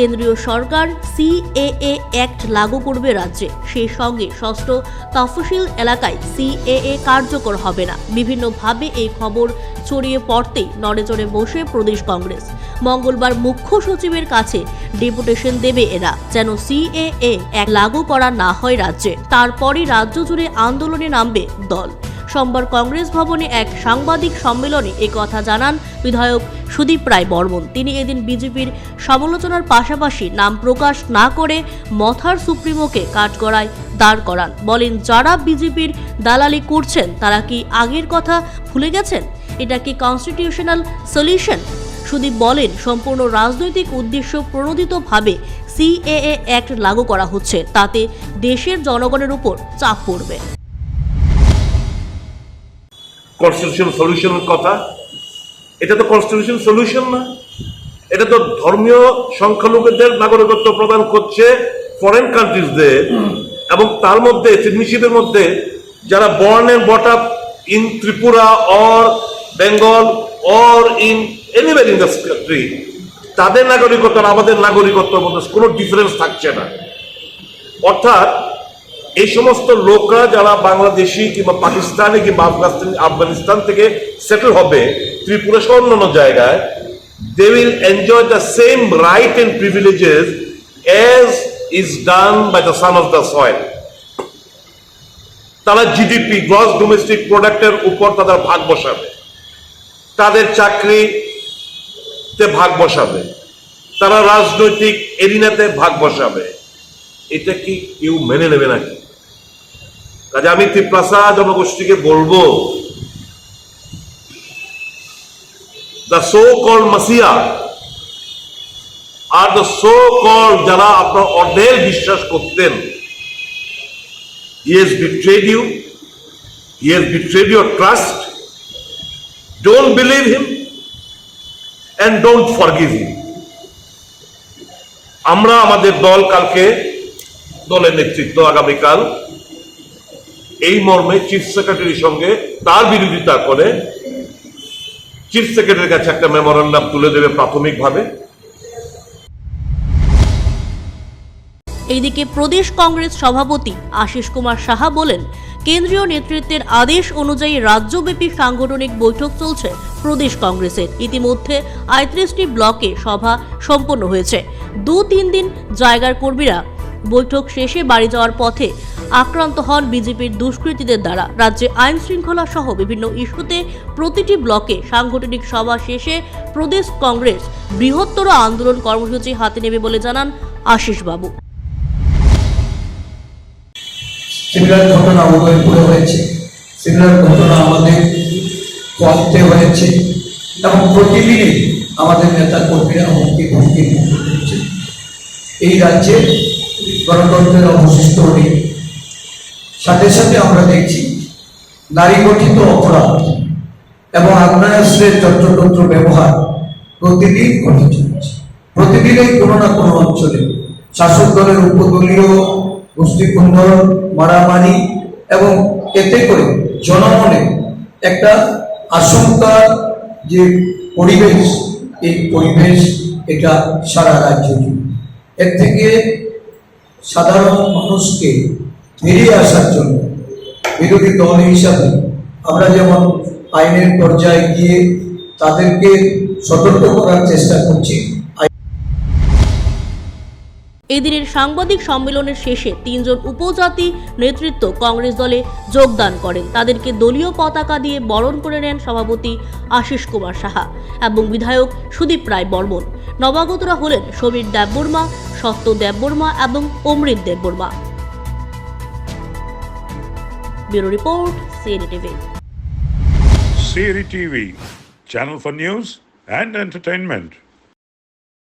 কেন্দ্রীয় সরকার CAA act লাগু করবে রাজ্যে। সেই সঙ্গে ষষ্ঠ তফসিল এলাকায় সিএএ কার্যকর হবে না। বিভিন্নভাবে এই খবর ছড়িয়ে পড়তেই নড়েচড়ে বসে প্রদেশ কংগ্রেস। মঙ্গলবার মুখ্য সচিবের কাছে ডেপুটেশন দেবে এরা, যেন সিএএ এক লাগু করা না হয় রাজ্যে। তারপরই রাজ্য জুড়ে আন্দোলনে নামবে দল। সোমবার কংগ্রেস ভবনে এক সাংবাদিক সম্মেলনে কথা জানান বিধায়ক সুদীপ রায় বর্মন। তিনি এদিন বিজেপির সমালোচনার পাশাপাশি নাম প্রকাশ না করে মথার সুপ্রিমোকে কাঠগড়ায় দাঁড় করান। বলেন, যারা বিজেপির দালালি করছেন, তারা কি আগের কথা ভুলে গেছেন? এটা কি কনস্টিটিউশনাল সলিউশন সুদীপ বলেন, সম্পূর্ণ রাজনৈতিক উদ্দেশ্য প্রণোদিতভাবে সিএএ অ্যাক্ট লাগু করা হচ্ছে। তাতে দেশের জনগণের উপর চাপ পড়বে। কনস্টিটিউশন সলিউশনের কথা? এটা তো কনস্টিটিউশন সলিউশন না। এটা তো ধর্মীয় সংখ্যালঘুদের নাগরিকত্ব প্রদান করছে ফরেন কান্ট্রিজদের এবং তার মধ্যে সিডনিশিপের মধ্যে যারা born and brought up in Tripura or Bengal or in anywhere in the country তাদের নাগরিকত্ব আর আমাদের নাগরিকত্বের মধ্যে কোনো ডিফারেন্স থাকছে না। অর্থাৎ এই সমস্ত লোকরা যারা বাংলাদেশি কিংবা পাকিস্তানি কিংবা আফগানিস্তান আফগানিস্তান থেকে সেটেল হবে, ত্রিপুরা সহ অন্যান্য জায়গায় they will enjoy the same right and privileges as is done by the son of the soil তারা জিডিপি গ্রস ডোমেস্টিক প্রোডাক্টের উপর তাদের ভাগ বসাবে। তাদের চাকরিতে ভাগ বসাবে। তারা রাজনৈতিক এরিনাতে ভাগ বসাবে। এটা কি কেউ মেনে নেবে নাকি? কাজে আমি ত্রিপ্রাসা জনগোষ্ঠীকে বলব দ্য সো কল মাসিয়া আর দ্য সো কল যারা আপনার অর্ধেক বিশ্বাস করতেন has betrayed you has betrayed your trust don't believe him and don't forgive him আমরা আমাদের দল কালকে দলের নেতৃত্ব আগামীকাল এই মর্মে চিফ সেক্রেটারির সঙ্গে তার বিরোধিতা করে। চিফ সেক্রেটারির কাছে একটা মেমোরান্ডাম তুলে দেবে প্রাথমিকভাবে। এইদিকে প্রদেশ কংগ্রেস সভাপতি আশিস কুমার সাহা বলেন, কেন্দ্রীয় নেতৃত্বের আদেশ অনুযায়ী রাজ্যব্যাপী সাংগঠনিক বৈঠক চলছে প্রদেশ কংগ্রেসের। ইতিমধ্যে আয়ত্রিশটি ব্লকে সভা সম্পন্ন হয়েছে। দু তিন দিন জায়গার কর্মীরা বৈঠক শেষে বাড়ি যাওয়ার পথে আক্রান্ত হন বিজেপির দুষ্কৃতীদের দ্বারা। রাজ্যে আইন শৃঙ্খলা সহ বিভিন্ন ইস্যুতে প্রতিটি ব্লকে সাংগঠনিক সভা শেষে প্রদেশ কংগ্রেস বৃহত্তর আন্দোলন কর্মসূচি হাতে নেবে বলে জানান আশিস বাবু সিমিলার ঘটনা উদয়পুরে হয়েছে। সিমিলার ঘটনা আমাদের পথে হয়েছে। এবং প্রতিদিনই আমাদের নেতা কর্মীরা হুমকি হুমকি এই রাজ্যে গণতন্ত্রের অবশিষ্ট নেই। সাথে সাথে আমরা দেখছি নারী গঠিত অপরাধ এবং আগ্নেয়াস্ত্রের যন্ত্রতন্ত্র ব্যবহার প্রতিদিন ঘটে চলেছে। প্রতিদিনই কোনো না কোনো অঞ্চলে শাসক দলের উপদলীয় গোষ্ঠীকুন্দন মারামারি এবং এতে করে জনমনে একটা আশঙ্কার যে পরিবেশ, এই পরিবেশ এটা সারা রাজ্য এর থেকে সাধারণ মানুষকে বেরিয়ে আসার জন্য। বিরোধী দল হিসাবে আমরা যেমন আইনের পর্যায়ে গিয়ে তাদেরকে সতর্ক করার চেষ্টা করছি, এদিনের সাংবাদিক সম্মেলনের শেষে তিনজন উপজাতি নেতৃত্ব কংগ্রেস দলে যোগদান করেন। তাদেরকে দলীয় পতাকা দিয়ে বরণ করে নেন সভাপতি আশিস কুমার সাহা এবং বিধায়ক সুদীপ রায় বর্মন। নবাগতরা হলেন সমীর দেববর্মা, সত্য দেববর্মা এবং Amrit Debbarma. Bureau report Siri T V Siri T V channel four news and entertainment